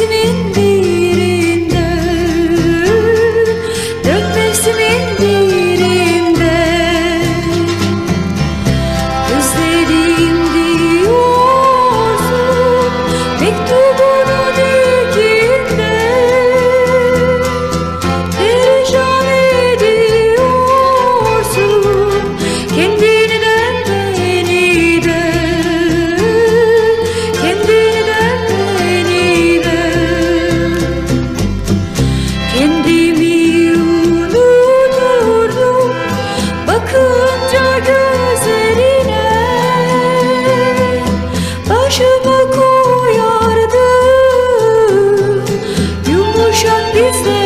ismin bir It's